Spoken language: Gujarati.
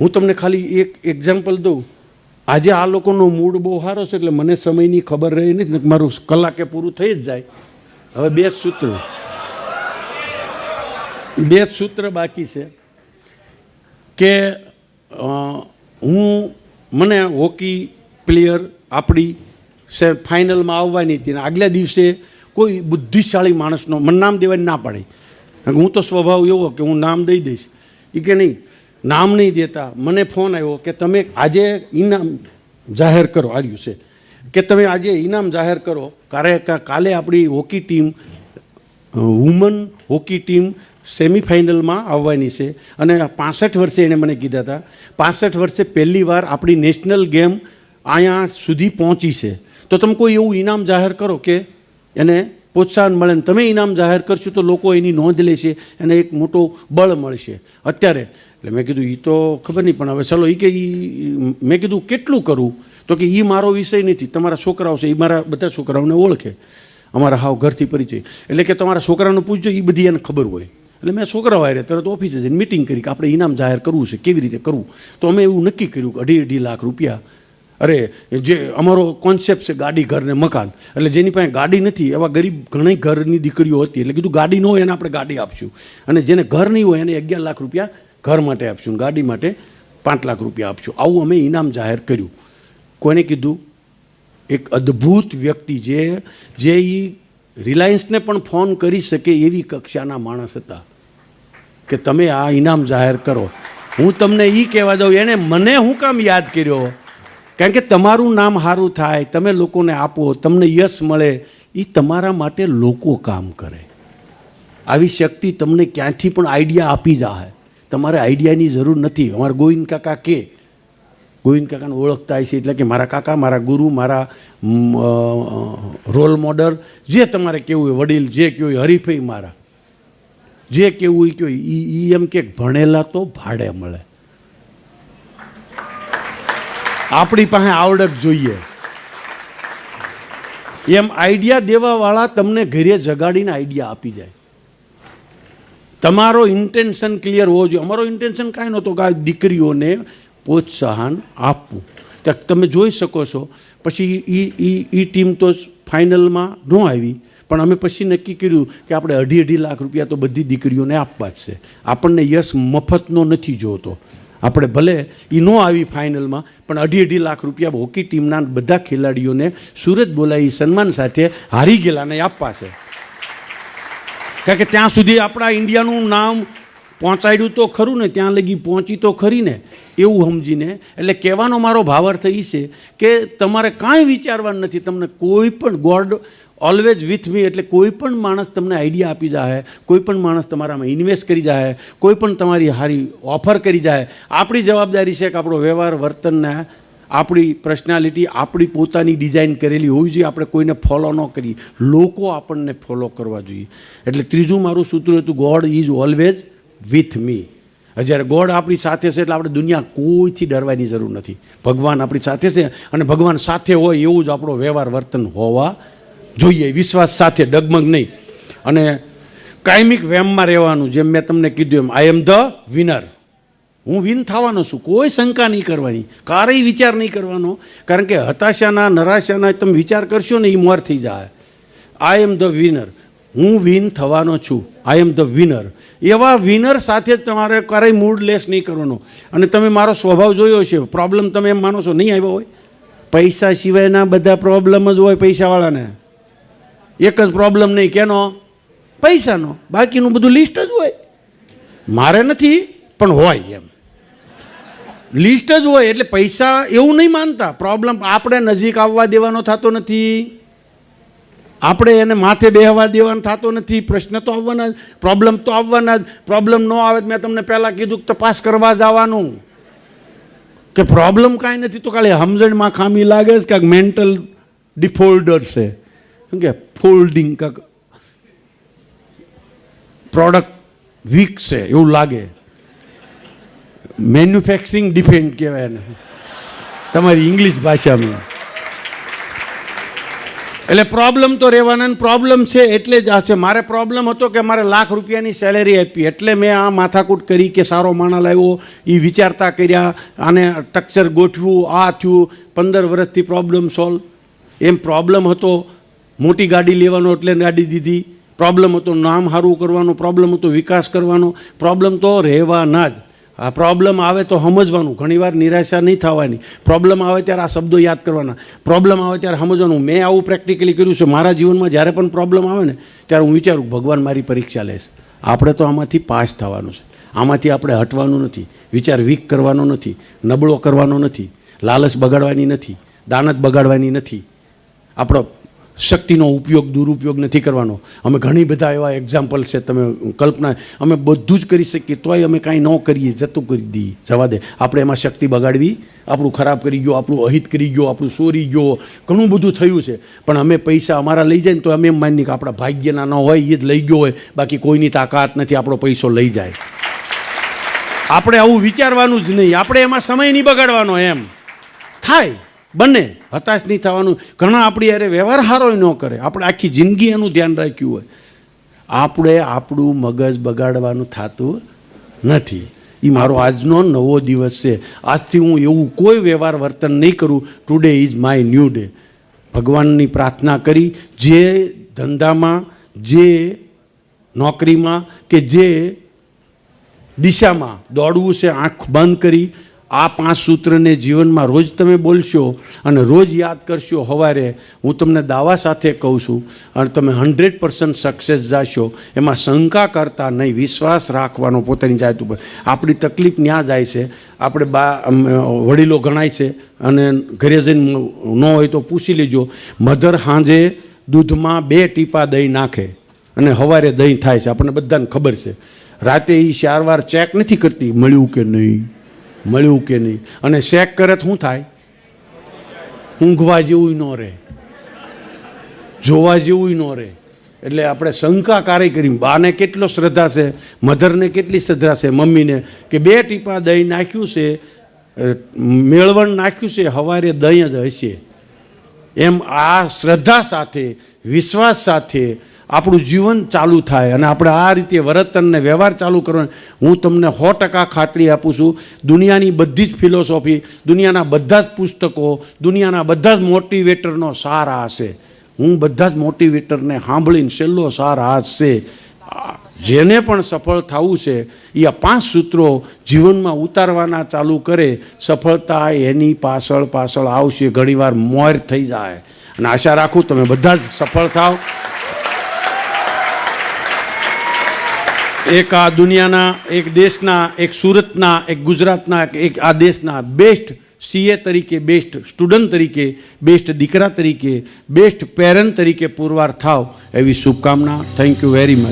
હું તમને ખાલી એક એક્ઝામ્પલ દઉં. આજે આ લોકોનો મૂડ બહુ સારો છે એટલે મને સમયની ખબર રહી નથી મારું કલાકે પૂરું થઈ જ જાય. હવે બે સૂત્ર. બે સૂત્ર બાકી છે કે હું મને હોકી પ્લેયર આપણી સે ફાઇનલમાં આવવાની હતી આગલા દિવસે કોઈ બુદ્ધિશાળી માણસનો મને નામ દેવાની ના પાડી. હું તો સ્વભાવ એવો કે હું નામ દઈ દઈશ. એ કે નહીં નામ નહીં દેતા. મને ફોન આવ્યો કે તમે આજે ઇનામ જાહેર કરો આવ્યું છે. કે તમે આજે ઇનામ જાહેર કરો. કારે કા- કાલે આપણી hockey team women hockey team સેમિફાઇનલમાં આવવાની છે. અને પાસઠ વર્ષે એણે મને કીધા હતા. પાસઠ વર્ષે પહેલી વાર આપણી નેશનલ ગેમ અહીંયા સુધી પહોંચી છે. તો તમે કોઈ એવું ઇનામ જાહેર કરો કે એને પ્રોત્સાહન મળે ને તમે ઇનામ જાહેર કરશો તો લોકો એની નોંધ લેશે એને એક મોટો બળ મળશે. અત્યારે, એટલે મેં કીધું એ તો ખબર નહીં, પણ હવે ચલો એ કે એ મેં કીધું, કેટલું કરવું તો કે એ મારો વિષય નથી. તમારા છોકરાઓ છે એ મારા બધા છોકરાઓને ઓળખે. અમારા હાવ ઘરથી પરિચય. એટલે કે તમારા છોકરાને પૂછજો એ બધી એને ખબર હોય. એટલે મેં છોકરાઓ આવ્યા તરત ઓફિસે જઈને મિટિંગ કરી કે આપણે ઇનામ જાહેર કરવું છે, કેવી રીતે કરવું? તો અમે એવું નક્કી કર્યું કે અઢી અઢી લાખ રૂપિયા અરે, જે અમારો કોન્સેપ્ટ છે ગાડી, ઘર ને મકાન. એટલે જેની પાસે ગાડી નથી, એવા ગરીબ ઘણી ઘરની દીકરીઓ હતી. એટલે કીધું ગાડી ન હોય એને આપણે ગાડી આપશું. અને જેને ઘર નહીં હોય એને અગિયાર લાખ રૂપિયા ઘર માટે આપશું. ગાડી માટે પાંચ લાખ રૂપિયા આપશું. આવું અમે ઇનામ જાહેર કર્યું. કોને કીધું? એક અદ્ભુત વ્યક્તિ જે જે એ રિલાયન્સને પણ ફોન કરી શકે એવી કક્ષાના માણસ હતા કે તમે આ ઇનામ જાહેર કરો. હું તમને એ કહેવા જાઉં એણે મને હું કામ યાદ કર્યો? કારણ કે તમારું નામ સારું થાય, તમે લોકોને આપો, તમને યશ મળે એ તમારા માટે લોકો કામ કરે. આવી શક્તિ તમને ક્યાંથી પણ આઈડિયા આપી જાય તમારે આઈડિયાની જરૂર નથી. અમારા ગોવિંદ કાકા કે, ગોવિંદ કાકાને ઓળખતા હશે એટલે કે મારા કાકા, મારા ગુરુ, મારા રોલ મોડલ, જે તમારે કેવું હોય, વડીલ જે કહેવું હોય, હરીફાઈ મારા. જે કેવું હોય કેવું એ એમ કે ભણેલા તો ભાડે મળે. આપણી પાસે આવડત જોઈએ. એમ આઈડિયા દેવાવાળા તમને ઘરે જગાડીને આઈડિયા આપી જાય. તમારો ઇન્ટેન્શન ક્લિયર હોવો જોઈએ. અમારો ઇન્ટેન્શન કાંઈ નહોતો કે દીકરીઓને પ્રોત્સાહન આપવું. ત્યાં તમે જોઈ શકો છો. પછી એ એ એ ટીમ તો ફાઇનલમાં ન આવી. પણ અમે પછી નક્કી કર્યું કે આપણે અઢી અઢી લાખ રૂપિયા તો બધી દીકરીઓને આપવા જ છે. આપણને યશ મફતનો નથી જોતો. આપણે ભલે એ ન આવી ફાઇનલમાં, પણ અઢી અઢી લાખ રૂપિયા હોકી ટીમના બધા ખેલાડીઓને સુરત બોલાવી સન્માન સાથે હારી ગયેલાને આપવા છે. કારણ કે ત્યાં સુધી આપણા ઇન્ડિયાનું નામ પહોંચાડ્યું તો ખરું ને, ત્યાં લગી પહોંચી તો ખરી ને. એવું સમજીને, એટલે કહેવાનો મારો ભાવાર્થ એ છે કે તમારે કાંઈ વિચારવાનું નથી. તમને કોઈ પણ ગોડ ઓલવેઝ વિથ મી એટલે કોઈ પણ માણસ તમને આઈડિયા આપી જાય કોઈ પણ માણસ તમારામાં ઇન્વેસ્ટ કરી જાય કોઈ પણ તમારી સારી ઓફર કરી જાય આપણી જવાબદારી છે કે આપણો વ્યવહાર વર્તનને આપણી પર્સનાલિટી આપણી પોતાની ડિઝાઇન કરેલી હોવી જોઈએ. આપણે કોઈને ફોલો ન કરીએ લોકો આપણને ફોલો કરવા જોઈએ. એટલે ત્રીજું મારું સૂત્ર હતું God is always with me જ્યારે ગોડ આપણી સાથે છે એટલે આપણે દુનિયા કોઈથી ડરવાની જરૂર નથી. ભગવાન આપણી સાથે છે અને ભગવાન સાથે હોય એવું જ આપણો વ્યવહાર, વર્તન હોવા જોઈએ. વિશ્વાસ સાથે ડગમગ નહીં. અને કાયમિક વેમમાં રહેવાનું, જેમ મેં તમને કીધું એમ આઈ એમ ધ વિનર હું વિન થવાનો છું. કોઈ શંકા નહીં કરવાની. કારેય વિચાર નહીં કરવાનો. કારણ કે હતાશાના, નરાશાના તમે વિચાર કરશો ને એ મોર થઈ જાય. આઈ એમ ધ વિનર હું વિન થવાનો છું. આઈ એમ ધ વિનર એવા વિનર સાથે તમારે ક્યારેય મૂડ લેસ નહીં કરવાનો. અને તમે મારો સ્વભાવ જોયો છે પ્રોબ્લેમ તમે એમ માનો છો, નહીં આવ્યો હોય? પૈસા સિવાયના બધા પ્રોબ્લેમ જ હોય પૈસાવાળાને. એક જ પ્રોબ્લેમ નહીં, કેનો? પૈસાનો. બાકીનું બધું લિસ્ટ જ હોય. મારે નથી, પણ હોય એમ. લિસ્ટ જ હોય, એટલે પૈસા એવું નહીં માનતા. પ્રોબ્લેમ આપણે નજીક આવવા દેવાનો થતો નથી. આપણે એને માથે બેહવા દેવાનો થતો નથી, પ્રશ્ન તો આવવાના જ પ્રોબ્લેમ તો આવવાના જ પ્રોબ્લેમ ન આવે મેં તમને પહેલાં કીધું તપાસ કરવા જવાનું. કે પ્રોબ્લેમ કાંઈ નથી, તો ખાલી સમજણમાં ખામી લાગે છે કાંઈક મેન્ટલ ડિફોલ્ડર છે. શું કે? ફોલ્ડિંગ કાંક પ્રોડક્ટ વીક છે, એવું લાગે. મેન્યુફેક્ચરિંગ ડિફેન્ડ કહેવાય એને. તમારી ઇંગ્લિશ ભાષામાં. એટલે પ્રોબ્લેમ તો રહેવાના પ્રોબ્લેમ છે એટલે જ હશે મારે પ્રોબ્લેમ હતો કે મારે લાખ રૂપિયાની સેલેરી આપી. એટલે મેં આ માથાકૂટ કરી કે સારો માણસ લાવ્યો એ વિચારતા કર્યા. આને સ્ટ્રક્ચર ગોઠવ્યું. આ થયું. પંદર વર્ષથી પ્રોબ્લેમ સોલ્વ એમ પ્રોબ્લેમ હતો. મોટી ગાડી લેવાનો એટલે ગાડી દીધી. પ્રોબ્લેમ હતો નામ સારું કરવાનો. પ્રોબ્લેમ હતો વિકાસ કરવાનો. પ્રોબ્લેમ તો રહેવાના જ. આ પ્રોબ્લેમ આવે તો સમજવાનું. ઘણીવાર નિરાશા નહીં થવાની. પ્રોબ્લેમ આવે ત્યારે આ શબ્દો યાદ કરવાના. પ્રોબ્લેમ આવે ત્યારે સમજવાનું. મેં આવું પ્રેક્ટિકલી કર્યું છે. મારા જીવનમાં જ્યારે પણ પ્રોબ્લેમ આવે ને, ત્યારે હું વિચારું, ભગવાન મારી પરીક્ષા લેશે. આપણે તો આમાંથી પાસ થવાનું છે. આમાંથી આપણે હટવાનું નથી. વિચાર વીક કરવાનો નથી. નબળો કરવાનો નથી. લાલચ બગાડવાની નથી. દાનત બગાડવાની નથી. આપણો શક્તિનો ઉપયોગ, દુરુપયોગ નથી કરવાનો. અમે ઘણી બધા એવા એક્ઝામ્પલ છે, તમે કલ્પના અમે બધું જ કરી શકીએ, તોય અમે કાંઈ ન કરીએ, જતું કરી દઈએ. જવા દે. આપણે એમાં શક્તિ બગાડવી, આપણું ખરાબ કરી ગયો, આપણું અહિત કરી ગયો, આપણું ચોરી ગયો, ઘણું બધું થયું છે. પણ અમે પૈસા અમારા લઈ જાય ને તો અમે એમ માનીએ કે આપણા ભાગ્યના ન હોય એ જ લઈ ગયો હોય. બાકી કોઈની તાકાત નથી, આપણો પૈસો લઈ જાય. આપણે આવું વિચારવાનું જ નહીં. આપણે એમાં સમય નહીં બગાડવાનો એમ. થાય. બને, હતાશ નહીં થવાનું. ઘણા આપણી યારે વ્યવહાર સારો ન કરે. આપણે આખી જિંદગી એનું ધ્યાન રાખ્યું હોય. આપણે આપણું મગજ બગાડવાનું થતું નથી. એ મારો આજનો નવો દિવસ છે. આજથી હું એવું કોઈ વ્યવહાર વર્તન નહીં કરું. Today is my new day ભગવાનની પ્રાર્થના કરી, જે ધંધામાં, જે નોકરીમાં કે જે દિશામાં દોડવું છે, આંખ બંધ કરી આ પાંચ સૂત્રને જીવનમાં રોજ તમે બોલશો અને રોજ યાદ કરશો સવારે હું તમને દાવા સાથે કહું છું અને તમે હંડ્રેડ પર્સન્ટ સક્સેસ જાશો. એમાં શંકા કરતા નહીં, વિશ્વાસ રાખવાનો પોતાની જાત ઉપર. આપણી તકલીફ ત્યાં જાય છે. આપણે બા વડીલો ગણાય છે અને ઘરે જઈને ન હોય તો પૂછી લેજો. મધર સાંજે દૂધમાં બે ટીપા દહીં નાખે અને સવારે દહીં થાય છે. આપણને બધાને ખબર છે. રાતે એ ચાર વાર ચેક નથી કરતી, મળ્યું કે નહીં? મળ્યું કે નહીં? અને શેક કરે તો શું થાય? ઊંઘવા જેવું ન રહે. જોવા જેવું ન રહે. એટલે આપણે શંકા કાર્ય કરી બાને કેટલો શ્રદ્ધા છે, મધરને કેટલી શ્રદ્ધા છે, મમ્મીને કે બે ટીપા દહીં નાખ્યું છે મેળવણ નાખ્યું છે, હવારે દહીં જ હશે. એમ આ શ્રદ્ધા સાથે, વિશ્વાસ સાથે આપણું જીવન ચાલુ થાય અને આપણે આ રીતે વર્તન ને વ્યવહાર ચાલુ કરવાનો. હું તમને સો ટકા ખાતરી આપું છું, દુનિયાની બધી જ ફિલોસોફી દુનિયાના બધા જ પુસ્તકો, દુનિયાના બધા જ મોટિવેટરનો સાર આ છે. હું બધા જ મોટિવેટરને સાંભળીને છેલ્લો સાર આ છે. જેને પણ સફળ થવું છે એ આ પાંચ સૂત્રો જીવનમાં ઉતારવાના ચાલુ કરે, સફળતા એની પાછળ પાછળ આવશે, ઘણીવાર મોર થઈ જાય. અને આશા રાખું, તમે બધા જ સફળ થાવ. એક આ દુનિયાના, એક દેશના, એક સુરતના, એક ગુજરાતના એક આ દેશના બેસ્ટ સીએ તરીકે બેસ્ટ સ્ટુડન્ટ તરીકે બેસ્ટ દીકરા તરીકે બેસ્ટ પેરેન્ટ તરીકે પુરવાર થાવ એવી શુભકામના. Thank you very much